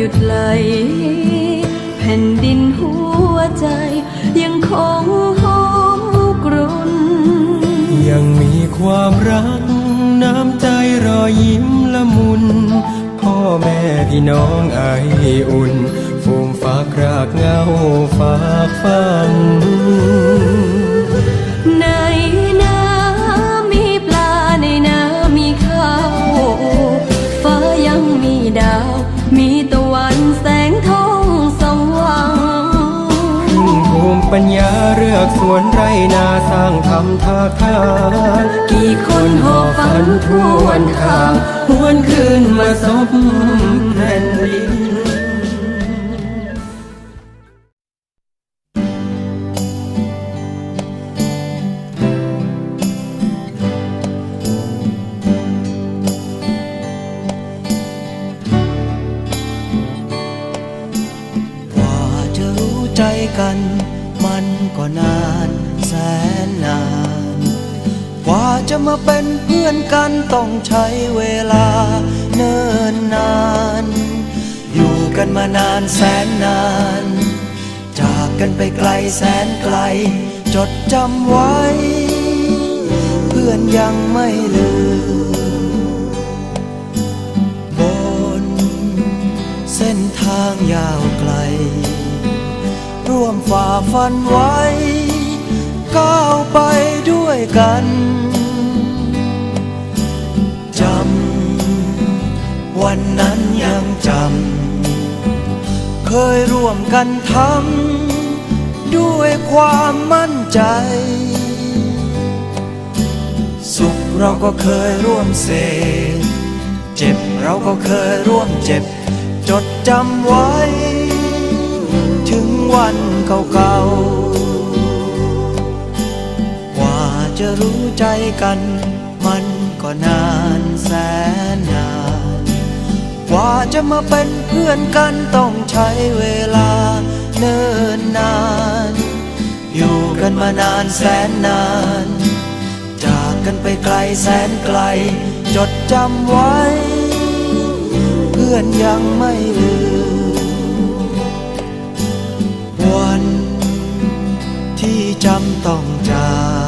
หยุดไหล แผ่นดินหัวใจยังคงหอมกรุนยังมีความรัก น้ำใจรอยยิ้มละมุน พ่อแม่พี่น้องไออุ่นฟูมฟักรากเงาฝากฟังำท่าทางกี่คนหอบฝันทวนทางหวนคืนมาสบแผ่นดินกว่าจะรู้ใจกันมันก็นาน แสนนาน กว่าจะมาเป็นเพื่อนกันต้องใช้เวลาเนิ่นนาน อยู่กันมานานแสนนาน จากกันไปไกลแสนไกล จดจำไว้ เพื่อนยังไม่ลืม บนเส้นทางยาวไกล ร่วมฝ่าฟันไว้ ก้าวไปด้วยกันจำวันนั้นยังจำเคยร่วมกันทำด้วยความมั่นใจ สุขเราก็เคยร่วมเสพเจ็บเราก็เคยร่วมเจ็บ จดจำไว้ ถึงวันเก่าๆ จะรู้ใจกัน มันก็นานแสนนาน กว่าจะมาเป็นเพื่อนกันต้องใช้เวลาเนิ่นนาน อยู่กันมานานแสนนาน จากกันไปไกลแสนไกล จดจำไว้ เพื่อนยังไม่ลืมวันที่จำต้องจาก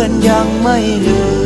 อนยังไม่ลืม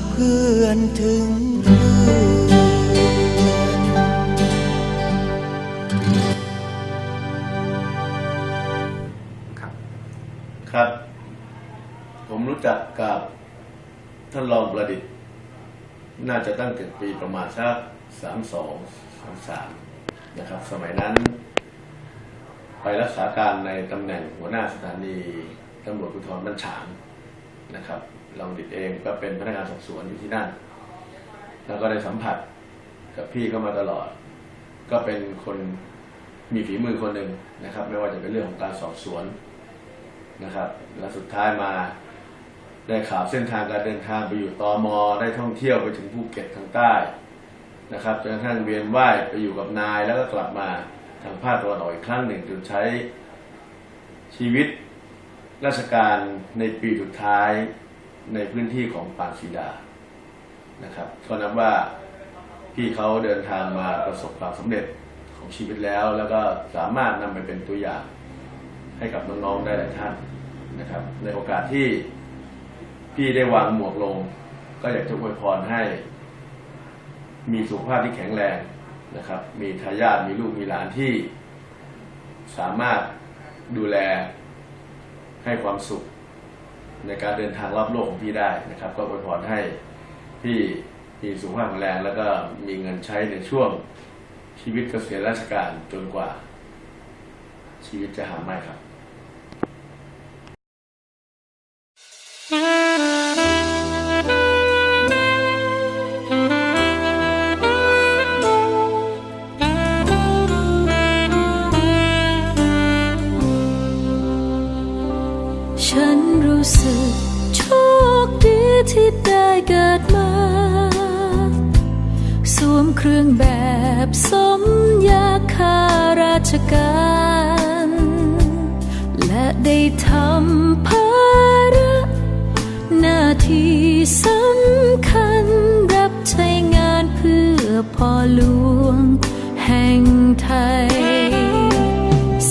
เพื่อนถึงเพื่อนครับ ผมรู้จักกับท่านรองประดิษฐ์ น่าจะตั้งแต่ปีประมาณสักสามสองสามสามนะครับ สมัยนั้น ไปรักษาการในตำแหน่งหัวหน้าสถานีตำรวจภูธรบัญชางนะครับ รองประดิษฐ์เองก็เป็นพนักงานสอบสวนอยู่ที่นั่น แล้วก็ได้สัมผัสกับพี่เข้ามาตลอด ก็เป็นคนมีฝีมือคนหนึ่งนะครับ ไม่ว่าจะเป็นเรื่องของการสอบสวนนะครับ และสุดท้ายมาได้ข่าวเส้นทางการเดินทางไปอยู่ตอมอได้ท่องเที่ยวไปถึงภูเก็ตทางใต้นะครับจนกระทั่งเวียนว่ายไปอยู่กับนายแล้วก็กลับมาทางภาคตะวันออกอีกครั้งหนึ่งจนใช้ชีวิตราชการในปีสุดท้าย ในพื้นที่ของปางสีดานะครับก็นับว่าพี่เขาเดินทางมาประสบความสำเร็จของชีวิตแล้ว แล้วก็สามารถนำไปเป็นตัวอย่างให้กับน้องๆได้หลายท่านนะครับ ในโอกาสที่พี่ได้วางหมวกลง ก็อยากจะอวยพรให้ มีสุขภาพที่แข็งแรงนะครับ มีทายาทมีลูกมีหลานที่สามารถดูแลให้ความสุข ในการเดินทางรอบโลกของพี่ได้นะครับ ก็อวยพรให้พี่มีสุขภาพแข็งแรงแล้วก็มีเงินใช้ในช่วงชีวิตเกษียณราชการจนกว่า ชีวิตจะหาไม่ครับ เครื่องแบบสมยาคาราชการ และได้ทำภาระหน้าที่สำคัญรับใช้งานเพื่อพ่อหลวงแห่งไทย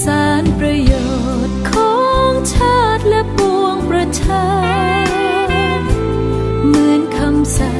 สารประโยชน์ของชาติและปวงประชา เหมือนคำสัต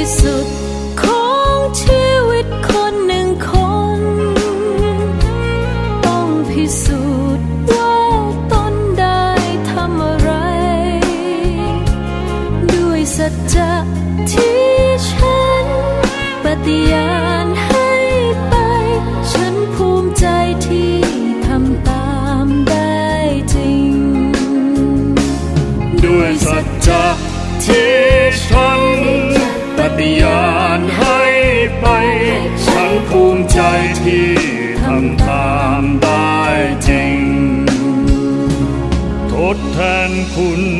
สูงที่สุด Hund.